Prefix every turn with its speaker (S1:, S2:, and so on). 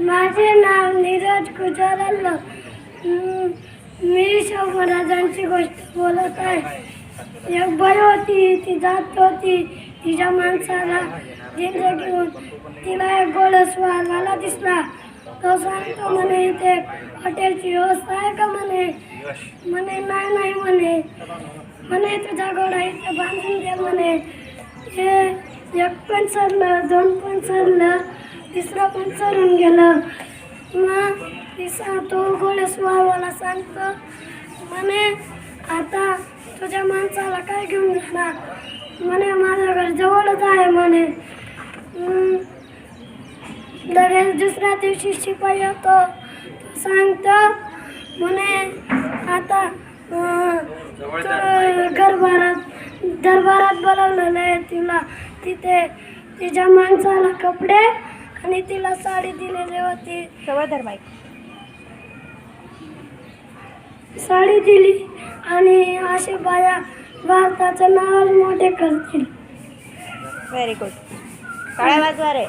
S1: माझे नाव नीरज गुजराल मी महाराजांची गोष्ट बोलत आहे. एक बाई होती ती जात होती. तिच्या माणसाला जिंदगी घेऊन तिला एक घोडस्वारवाला दिसला. तो सांगतो म्हणे इथे हॉटेलची व्यवस्था आहे का म्हणे? म्हणे नाही नाही म्हणे. म्हणे तुझा घोडा इथे बांधून दे म्हणे. हे एक पण सरलं दोन पण सरलं. तिसरा पण चरून गेलं. मग तिसरा तो घोडेस्वारवाला सांगतो म्हणे आता तुझ्या माणसाला काय घेऊन जाणार म्हणे माझं घर जवळच आहे म्हणे. लगेच दुसऱ्या दिवशी शिपाई येतो सांगतो म्हणे आता दरबारात दरबारात बोलवलेलं आहे तिला. तिथे तिच्या माणसाला कपडे आणि तिला साडी दिलेली होती.
S2: जवळ माईक
S1: साडी दिली आणि असे बाया भारताचं नाव मोठे करतील.
S2: व्हेरी गुड टाळ्या वाजवा रे